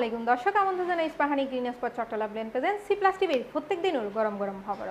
দর্শক, আমন্ত্রণ জানাই ইস্পাহানি গ্রিন স্পট চট্টলা ব্লেন প্রেজেন্ট। সি প্লাস টিভির প্রত্যেক দিনের গরম গরম খবর।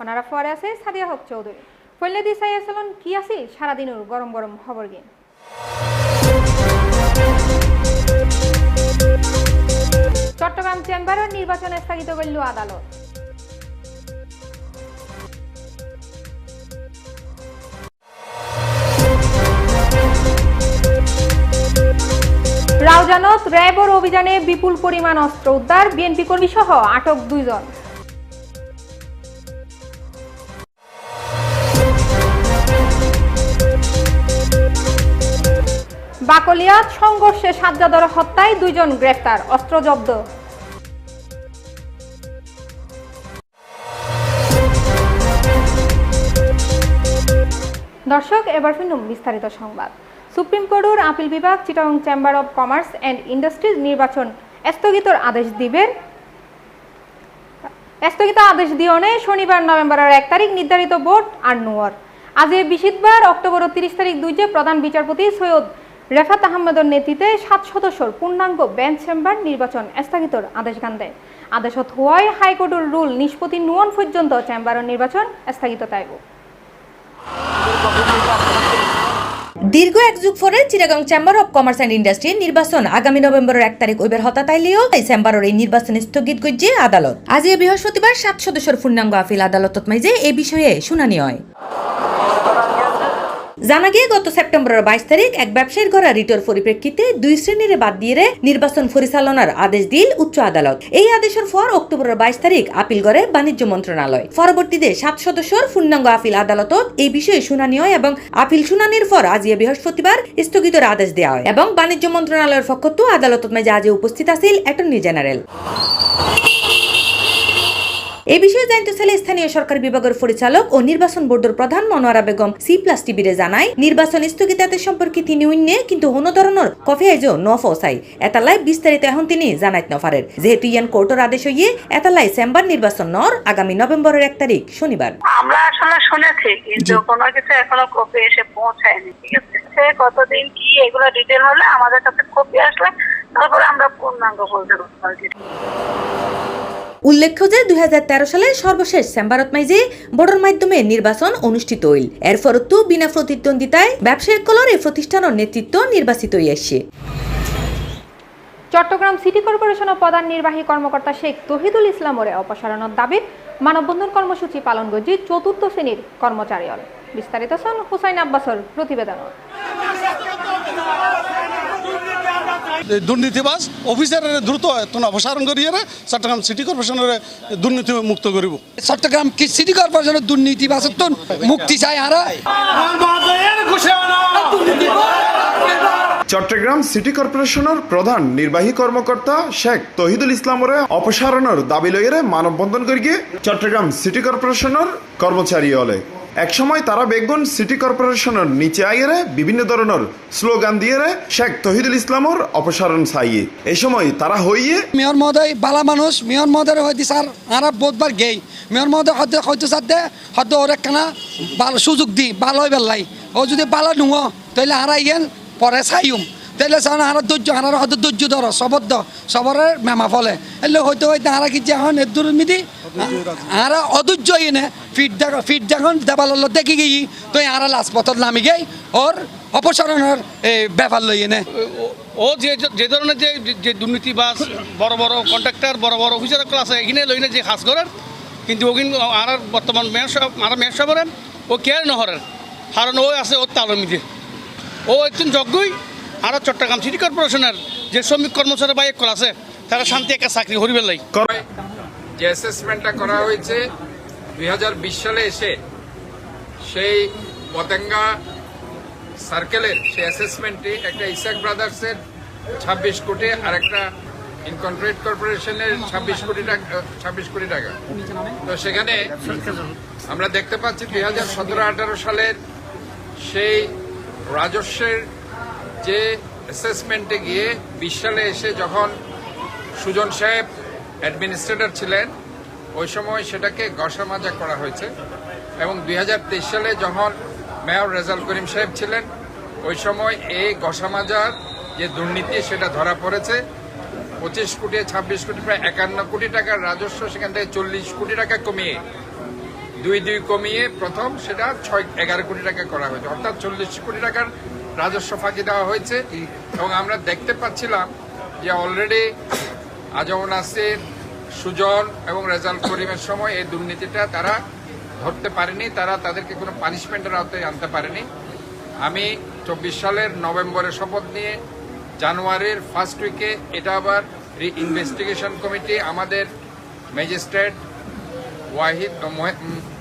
ওনারা ফরে আছে সাদিয়া হক চৌধুরী। ফলে দিশাই আসলন কি আছে? সারাদিন গরম গরম খবর গিয়ে। চট্টগ্রাম চেম্বারের নির্বাচন স্থগিত করল আদালত। রাউজানত র্যাবর অভিযানে বিপুল পরিমাণ অস্ত্র উদ্ধার, বিএনপি কর্মী সহ আটক দুইজন। বাকলিয়াত সংঘর্ষে সাজ্জাদর হত্যায় দুইজন গ্রেফতার অস্ত্র জব্দ। দর্শক, এবার শুনুন বিস্তারিত সংবাদ। সুপ্রিম কোর্টের আপিল বিভাগ, Chittagong chamber of commerce and industries নির্বাচন স্থগিতর আদেশ দিবেন। স্থগিত আদেশ দিওনে শনিবার নভেম্বরের এক তারিখ নির্ধারিত ভোট আর নোয়ার। আজ এ বিশিতবার অক্টোবর তিরিশ তারিখ দুই যে প্রধান বিচারপতি সৈয়দ রেফাত আহমেদের নেতৃত্বে সাত সদস্যর পূর্ণাঙ্গ বেঞ্চ চেম্বার নির্বাচন স্থগিতর আদেশ গান দেয়। আদেশত হওয়ায় হাইকোর্টের রুল নিষ্পত্তি নুয়ন পর্যন্ত চেম্বারের নির্বাচন স্থগিত তাইব। দীর্ঘ এক যুগ পরে Chittagong chamber of commerce and ইন্ডাস্ট্রির নির্বাচন আগামী নভেম্বরের এক তারিখ ওইবার হতা তাইলেও এই চেম্বারের এই নির্বাচন স্থগিত করছে আদালত। আজ বৃহস্পতিবার সাত সদস্যের পূর্ণাঙ্গ আপিল আদালত মাইজে এই বিষয়ে শুনানি হয়। জানা গিয়ে গত সেপ্টেম্বরের বাইশ তারিখ এক ব্যবসায়ীর ঘরে রিটোর পরিপ্রেক্ষিতে দুই শ্রেণির বাদ দিয়ে নির্বাচন পরিচালনার আদেশ দিল উচ্চ আদালত। এই আদেশের পর অক্টোবরের বাইশ তারিখ আপিল করে বাণিজ্য মন্ত্রণালয়। পরবর্তীতে সাত সদস্যর পূর্ণাঙ্গ আপিল আদালতত এই বিষয়ে শুনানি হয় এবং আপিল শুনানির পর আজ বৃহস্পতিবার স্থগিতের আদেশ দেওয়া হয় এবং বাণিজ্য মন্ত্রণালয়ের পক্ষ আদালতত মাঝে আজ উপস্থিত আছিল অ্যাটর্নি জেনারেল। এই বিষয়ে জানতে চাইলে স্থানীয় সরকার বিভাগের পরিচালক ও নির্বাচন বোর্ডের প্রধান মনোয়ারা বেগম সি প্লাস টিভিরে জানায় নির্বাচন স্থগিতাতে সম্পর্কে তিনি উইন্নে কিন্তু কোনো ধরনের কফি আইজো ন ফসাই এতালাই বিস্তারিত এখন তিনি জানাইত নফারের। যেহেতু ইয়ান কোর্টের আদেশ হইয়ে এতালাই চেম্বার নির্বাচন নর আগামী নভেম্বরের এক তারিখ শনিবার। আমরা আসলে শুনেছি কিন্তু কোনো কিছু এখনও কপি এসে পৌঁছায়নি ঠিক আছে? সে কতদিন কি এগুলো ডিটেল হলে আমাদের কাছে কপি আসলে তারপরে আমরা পূর্ণাঙ্গ বলতে পারব। উল্লেখ্য যে দুই হাজার তেরো সালে সর্বশেষ চেম্বারত মাইজে বোর্ডের মাধ্যমে নির্বাচন অনুষ্ঠিত হইল। এর ফরতো বিনা প্রতিদ্বন্দ্বিতায় ব্যবসায়িক কলর এই প্রতিষ্ঠানের নেতৃত্ব নির্বাচিত হইয়াছে। চট্টগ্রাম সিটি কর্পোরেশনের প্রধান নির্বাহী কর্মকর্তা শেখ তহিদুল ইসলামরে অপসারণের দাবির মানববন্ধন কর্মসূচি পালন করছে চতুর্থ শ্রেণির কর্মচারী বিস্তারিত সন হুসাইন আব্বাসর প্রতিবেদন। দুর্নীতিবাজ অফিসারের দ্রুত এতন অপসারণ করিয়ে চট্টগ্রাম সিটি কর্পোরেশনের দুর্নীতি মুক্ত করিব। চট্টগ্রাম কি সিটি কর্পোরেশনের দুর্নীতি বাসত্তন মুক্তি চাই আরা চট্টগ্রাম সিটি কর্পোরেশনের প্রধান নির্বাহী কর্মকর্তা শেখ তহিদুল ইসলামরে অপসারণের দাবি লইয়ে মানববন্ধন করিয়ে চট্টগ্রাম সিটি কর্পোরেশনের কর্মচারী হলে। একসময় তারা বেগুন সিটি কর্পোরেশনের নিচে আইয়ে বিভিন্ন ধরনের স্লোগান দিয়ে শেখ তহিদুল ইসলামর অপসারণ চাইয়ে। এই সময় তারা হইয়ে মেয়র মহোদয়, বালা মানুষ, মেয়র মহোদয় হয়তো স্যার, আরা বহুতবার গেই। মেয়র মহোদয় হয়তো হয়তো সাথে হয়তো ওর একখানা সুযোগ দি ভালো হয়ে বেলাই ও যদি বালা নুঙো তাহলে আরা ইয়েন পরে চাইম তাহলে চাও না আরা ধৈর্য আনার হয়তো ধৈর্য ধরো সবদ্ধ সবরের মেমা ফলে। এলে হয়তো হয়তো আরা কি যখন দুর্নীতি আরা অধৈর্য ইয়ে ফিট দেখ, ফিট যখন দেবাল দেখি গিয়ে তো আরা লাস্ট পথত নামি গেই ওর অপসারণের ব্যাপার লই এনে। ও যে যে ধরনের যে যে দুর্নীতিবাজ বড় বড় কন্ট্রাক্টর বড় বড় অফিসার আছে এখানে লইনে যে কাজ করেন কিন্তু ওখানে আর বর্তমান মেয়র সাহেব আর মেয়র সাহেবের ও কেয়ার নহরেন কারণ ও আছে ওর তালমিতে ও একজন যজ্ঞই। আর চট্টগ্রাম সিটি কর্পোরেশনের যে শ্রমিক কর্মচারী বা এক আছে, তারা শান্তি একটা চাকরি হরিবেল লাই যে অ্যাসেসমেন্টটা করা হয়েছে দু হাজার বিশ সালে এসে সেই পতেঙ্গা সার্কেলের সেই অ্যাসেসমেন্টে একটা ইসাক ব্রাদার্সের ছাব্বিশ কোটি আর একটা ইনকন্ট্রেট কর্পোরেশনের ছাব্বিশ কোটি টাকা, ছাব্বিশ কোটি টাকা। তো সেখানে আমরা দেখতে পাচ্ছি দুই হাজার সতেরো সালের সেই রাজস্বের যে অ্যাসেসমেন্টে গিয়ে বিশ সালে এসে যখন সুজন সাহেব অ্যাডমিনিস্ট্রেটর ছিলেন, ওই সময় সেটাকে গসামাজা করা হয়েছে এবং দুই হাজার তেইশ সালে যখন মেয়র রেজাল করিম সাহেব ছিলেন, ওই সময় এই গসামাজার যে দুর্নীতি, সেটা ধরা পড়েছে। পঁচিশ কোটি, ছাব্বিশ কোটি, প্রায় একান্ন কোটি টাকার রাজস্ব সেখান থেকে চল্লিশ কোটি টাকা কমিয়ে, দুই দুই কমিয়ে প্রথম সেটা ছয়, এগারো কোটি টাকা করা হয়েছে। অর্থাৎ চল্লিশ কোটি টাকার রাজস্ব ফাঁকি দেওয়া হয়েছে। এবং আমরা দেখতে পাচ্ছিলাম যে অলরেডি আজম নাসির, সুজন এবং রেজাল্ট করিমের সময় এই দুর্নীতিটা তারা ধরতে পারেনি, তারা তাদেরকে কোনো পানিশমেন্টের আওতায় আনতে পারেনি। আমি চব্বিশ সালের নভেম্বরে শপথ নিয়ে জানুয়ারির ফার্স্ট উইকে এটা আবার ইনভেস্টিগেশন কমিটি আমাদের ম্যাজিস্ট্রেট ওয়াহিদ মহি-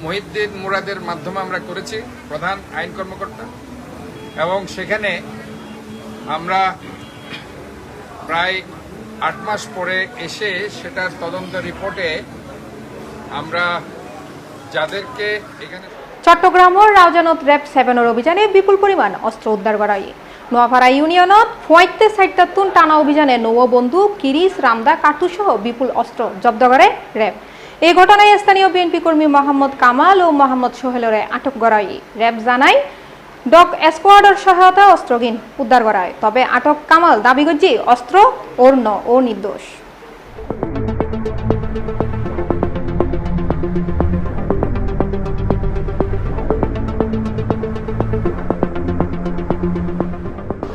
মহিউদ্দিন মুরাদের মাধ্যমে আমরা করেছি প্রধান আইন কর্মকর্তা। এবং সেখানে আমরা প্রায় আট মাস পরে এসে সেটার তদন্ত রিপোর্টে আমরা যাদেরকে এখানে চট্টগ্রামৰ ৰাউজানত ৰেপ ছেভেনৰ অভিযানে বিপুল পরিমাণ অস্ত্র উদ্ধার কৰা হয়। নোয়াপাড়া ইউনিয়নত ফুৱাইতে চাৰিটাতুন টানা অভিযানে নৌ বন্দুক কিরিচ রামদা কার্তুসহ বিপুল অস্ত্র জব্দ করে র্যাব। এই ঘটনায় স্থানীয় বিএনপি কর্মী মোহাম্মদ কামাল ও মোহাম্মদ সোহেলরে আটক করা হয়। র্যাব জানায় ডগ স্কোয়াডর সহায়তা অস্ত্রহীন উদ্ধার করা তবে আটক কামাল দাবি করছে, অস্ত্র ওর ন ও নির্দোষ।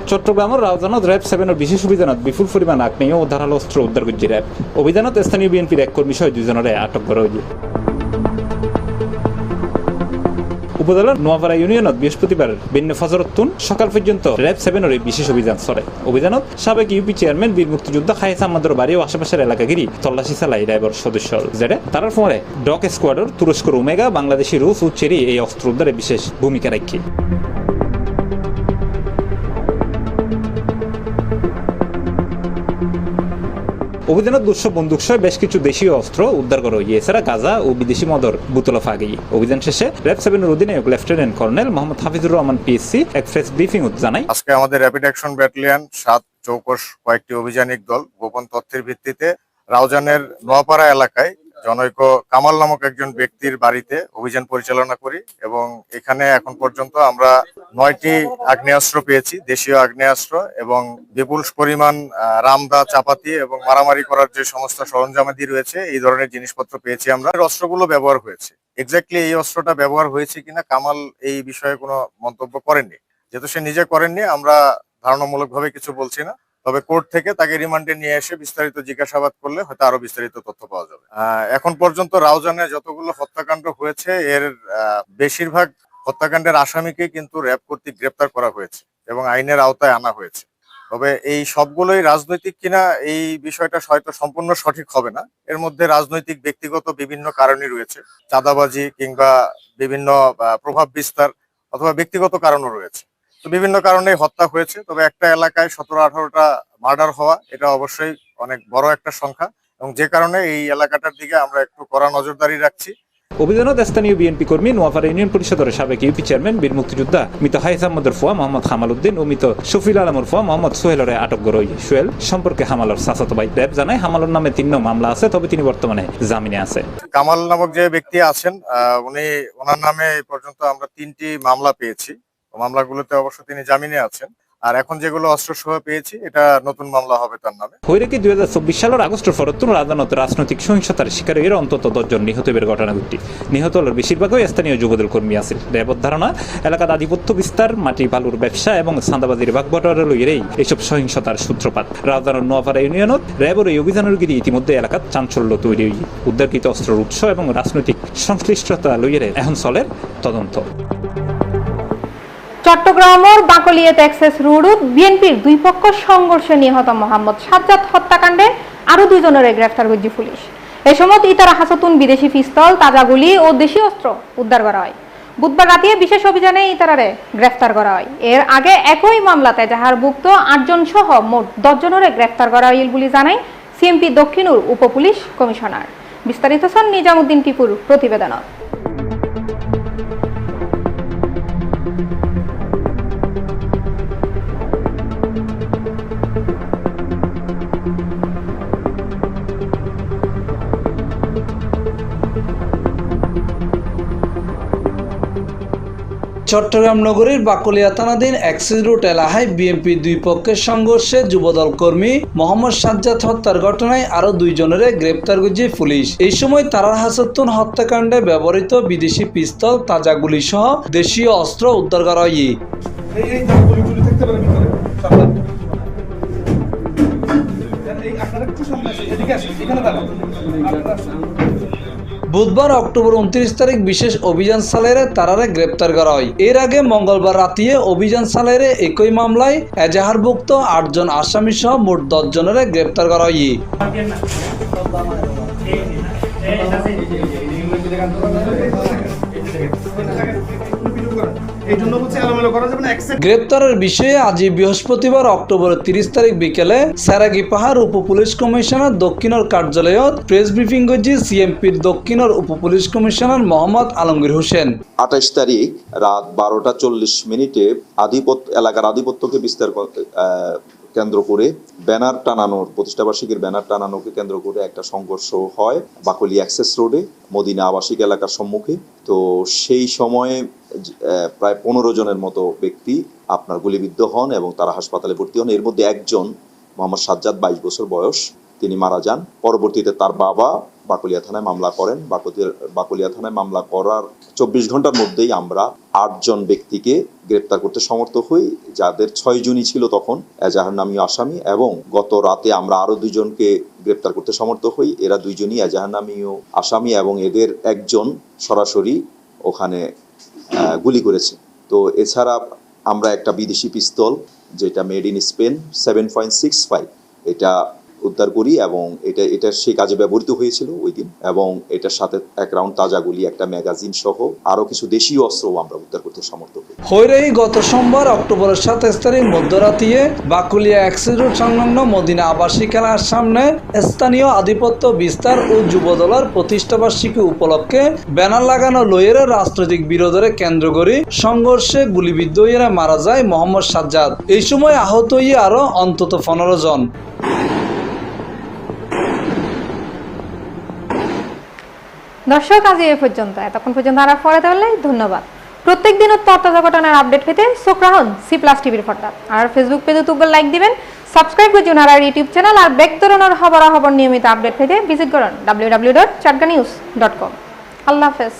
চট্টগ্রামের রাউজানত র্যাব সেভেনের বিশেষ অভিযানত বিপুল পরিমাণ আগ্নেয় ও ধারালো অস্ত্র উদ্ধার করছে র্যাব। অভিযানত স্থানীয় বিএনপির এক কর্মী সহ দুজনের আটক করা হয়েছে। উপজেলার নোয়াপাড়া ইউনিয়নত বৃহস্পতিবার বিন্ন ফজরতুন সকাল পর্যন্ত র্যাব সেভেনের এই বিশেষ অভিযান চলে। অভিযানত সাবেক ইউপি চেয়ারম্যান বীর মুক্তিযোদ্ধা খায়েস আহমদের বাড়ি ও আশেপাশের এলাকা গিরি তল্লাশি চালাই র্যাবের সদস্য যেটা তার ফলে ডক স্কোয়াডর তুরস্কর ওমেগা বাংলাদেশি রুশ ও চেরি এই অস্ত্র উদ্ধারে বিশেষ ভূমিকা রাখে। অভিযানত দুশো বন্দুক সহ বেশ কিছু দেশীয় অস্ত্র উদ্ধার করা হয়েছে। এছাড়া গাজা ও বিদেশি মদর বুতলা ফাগি অভিযান শেষে র্যাব সেভেনের অধিনায়ক lieutenant colonel Mohammad Hafizur Rahman PSC এক প্রেস ব্রিফিং জানাই আজকে আমাদের র্যাপিড অ্যাকশন ব্যাটালিয়ন সাত চৌকস কয়েকটি অভিযানিক দল গোপন তথ্যের ভিত্তিতে রাউজানের নোয়াপাড়া এলাকায় জনৈক কামাল নামক একজন ব্যক্তির বাড়িতে অভিযান পরিচালনা করি এবং এখানে এখন পর্যন্ত আমরা নয়টি আগ্নেয়াস্ত্র পেয়েছি, দেশীয় আগ্নেয়াস্ত্র এবং বিপুল পরিমাণ রামদা, চাপাতি এবং মারামারি করার যে সমস্ত সরঞ্জামাদি রয়েছে, এই ধরনের জিনিসপত্র পেয়েছি আমরা। অস্ত্রগুলো ব্যবহার হয়েছে। এক্স্যাক্টলি এই অস্ত্রটা ব্যবহার হয়েছে কিনা কামাল এই বিষয়ে কোনো মন্তব্য করেননি। যেহেতু সে নিজে করেননি, আমরা ধারণামূলকভাবে কিছু বলছি না। তবে কোর্ট থেকে তাকে রিমান্ডে নিয়ে এসে বিস্তারিত জিজ্ঞাসাবাদ করলে হয়তো আরও বিস্তারিত তথ্য পাওয়া যাবে। এখন পর্যন্ত রাউজানে যতগুলো হত্যাকাণ্ড হয়েছে, এর বেশিরভাগ হত্যাকাণ্ডের আসামিকে কিন্তু র্যাব কর্তৃক গ্রেপ্তার করা হয়েছে এবং আইনের আওতায় আনা হয়েছে। তবে এই সবগুলোই রাজনৈতিক কিনা এই বিষয়টা হয়তো সম্পূর্ণ সঠিক হবে না। এর মধ্যে রাজনৈতিক, ব্যক্তিগত বিভিন্ন কারণই রয়েছে। চাঁদাবাজি কিংবা বিভিন্ন প্রভাব বিস্তার অথবা ব্যক্তিগত কারণও রয়েছে। তো বিভিন্ন কারণে হত্যা হয়েছে। তবে একটা এলাকায় সতেরো আঠারোটা মার্ডার হওয়া এটা অবশ্যই অনেক বড় একটা সংখ্যা। এবং যে কারণে এই এলাকাটার দিকে আমরা একটু কড়া নজরদারি রাখছি। অভিযানত স্থানীয় বিএনপি কর্মী নোয়াপাড়া ইউনিয়ন পরিষদের সাবেক ইউপি চেয়ারম্যান বীর মুক্তিযোদ্ধা মৃত হাইস আহমদের ফোয়া মোহাম্মদ হামাল উদ্দিন ও মৃত শফিল আলমর ফোয়া মোহাম্মদ সোহেলরে আটক হয়েছে সোহেল সম্পর্কে হামালর সাসাতো ভাই দেব জানায় হামালর নামে তিন মামলা আছে তবে তিনি বর্তমানে জামিনে আছে। কামাল নামক যে ব্যক্তি আছেন উনি ওনার নামে পর্যন্ত আমরা তিনটি মামলা পেয়েছি। মামলাগুলোতে অবশ্য তিনি জামিনে আছেন। আর এখন যেগুলো অস্ত্র সহ পেয়েছি, এটা নতুন মামলা হবে তার নামে। হৈরেকি দুই হাজার চব্বিশ সালের আগস্টের ফরতুন আদালত রাজনৈতিক সহিংসতার শিকারের অন্তত দশজন নিহত বের ঘটনা ঘটি। নিহত হলের বেশিরভাগই স্থানীয় যুবদল কর্মী আছে। র্যাবর ধারণা, এলাকার আধিপত্য বিস্তার, মাটি বালুর ব্যবসা এবং সান্দাবাজির ভাগবটরা লইয়েই এইসব সহিংসতার সূত্রপাত। রাজধানীর নোয়াপাড়া ইউনিয়নত র্যাবের এই অভিযানের গিরি ইতিমধ্যে এলাকার চাঞ্চল্য তৈরি উদ্ধারকৃত অস্ত্রের উৎস এবং রাজনৈতিক সংশ্লিষ্টতা লইয়ের এখন চলের তদন্ত। চট্টগ্রামের বাকলিয়ে এক্সেস রোডত বিএনপির দুই পক্ষ সংঘর্ষে নিহত মোহাম্মদ সাজ্জাদ হত্যাকাণ্ডে আরও দুজনের গ্রেফতার করছে পুলিশ। এই সময় ইতারা হাসতুন বিদেশি পিস্তল, তাজা গুলি ও দেশি অস্ত্র উদ্ধার করা হয়। বুধবার রাতে বিশেষ অভিযানে ইতারারে গ্রেফতার করা হয়। এর আগে একই মামলাতে জাহারভুক্ত আটজন সহ মোট দশজনের গ্রেফতার করা হইল বলে জানায় সিএমপি দক্ষিণুর উপপুলিশ কমিশনার। বিস্তারিত সন নিজামুদ্দিন টিপুর প্রতিবেদনত। চট্টগ্রাম নগরীর বাকলিয়া থানাধীন অ্যাক্সিস রোড এলাকায় বিএনপি দুই পক্ষের সংঘর্ষে যুবদল কর্মী মোহাম্মদ সাজ্জাদ হত্যার ঘটনায় আরও দুইজনের গ্রেপ্তার করেছে পুলিশ। এই সময় তারার হাসাতুন হত্যাকাণ্ডে ব্যবহৃত বিদেশি পিস্তল, তাজা গুলি সহ দেশীয় অস্ত্র উদ্ধার করা হয়। বুধবার অক্টোবর উনত্রিশ তারিখ বিশেষ অভিযান সালেরে তারারে গ্রেপ্তার করা হয়। এর আগে মঙ্গলবার রাতিয়ে অভিযান সালেরে একই মামলায় এজাহারভুক্ত আটজন আসামি সহ মোট দশ জনের গ্রেপ্তার করা হয়। গ্রেপ্তারের বিষয়ে আজ বৃহস্পতিবার অক্টোবর তিরিশ তারিখ বিকেলে সারাগি পাহাড় উপ পুলিশ কমিশনার দক্ষিণের কার্যালয়ত প্রেস ব্রিফিং করছে সিএমপির দক্ষিণের উপ পুলিশ কমিশনার মোহাম্মদ আলমগীর হোসেন। আঠাশ তারিখ রাত বারোটা চল্লিশ মিনিটে আধিপত্য এলাকার আধিপত্যকে বিস্তার কেন্দ্র করে ব্যানার টানানোর, প্রতিষ্ঠাবার্ষিকীর ব্যানার টানানোকে কেন্দ্র করে একটা সংঘর্ষ হয় বাকলি অ্যাক্সেস রোডে, মদিনা আবাসিক এলাকার সম্মুখে। তো সেই সময়ে প্রায় পনেরো জনের মতো ব্যক্তি আপনার গুলিবিদ্ধ হন এবং তারা হাসপাতালে ভর্তি হন। এর মধ্যে একজন মোহাম্মদ সাজ্জাদ, বাইশ বছর বয়স, তিনি মারা যান। পরবর্তীতে তার বাবা বাকলিয়া থানায় মামলা করেন। বাকলিয়া- থানায় মামলা করার চব্বিশ ঘণ্টার মধ্যেই আমরা আটজন ব্যক্তিকে গ্রেপ্তার করতে সমর্থ হই, যাদের ছয় জনই ছিল তখন এজাহার নামীয় আসামি, এবং গত রাতে আমরা আরও দুইজনকে গ্রেপ্তার করতে সমর্থ হই। এরা দুইজনই এজাহার নামীয় আসামি, এবং এদের একজন সরাসরি ওখানে গুলি করেছে। তো এছাড়া আমরা একটা বিদেশি পিস্তল, যেটা made in Spain, seven point six five, এটা উদ্ধার করি এবং এটা এটা সেই কাজে ব্যবহৃত হয়েছিল ওই দিন। এবং এটার সাথে এক রাউন্ড তাজা গুলি, একটা ম্যাগাজিন সহ আরও কিছু দেশীয় অস্ত্রও আমরা উদ্ধার করতে সমর্থ হই। হৈরাই গত সোমবার, অক্টোবরের সাতাইশ তারিখ, মধ্যরাতিয়ে বাকুলিয়া অ্যাক্সিস রোড সংলগ্ন মদিনা আবাসিক এলাকার সামনে স্থানীয় আধিপত্য বিস্তার ও যুবদলের প্রতিষ্ঠাবার্ষিকী উপলক্ষে ব্যানার লাগানো লইয়ের রাজনৈতিক বিরোধের কেন্দ্র করে সংঘর্ষে গুলিবিদ্ধ হয়ে মারা যায় মোহাম্মদ সাজ্জাদ। এই সময় আহত হয়ে আরও অন্তত পনেরো জন। দর্শক, আজ এ পর্যন্ত। এতক্ষণ পর্যন্ত আর পরে তাহলে ধন্যবাদ। প্রত্যেক দিন তরতাজা ঘটনার আপডেট পেতে চোখ সি প্লাস টিভির ফটা আর ফেসবুক পেজে তুগল লাইক দিবেন সাবস্ক্রাইব করছেন আর ইউটিউব চ্যানেল আর ব্যক্তিরণের খবরাখবর নিয়মিত আপডেট পেতে ভিজিট করুন W W dot Chatga news dot com আল্লাহ হাফেজ।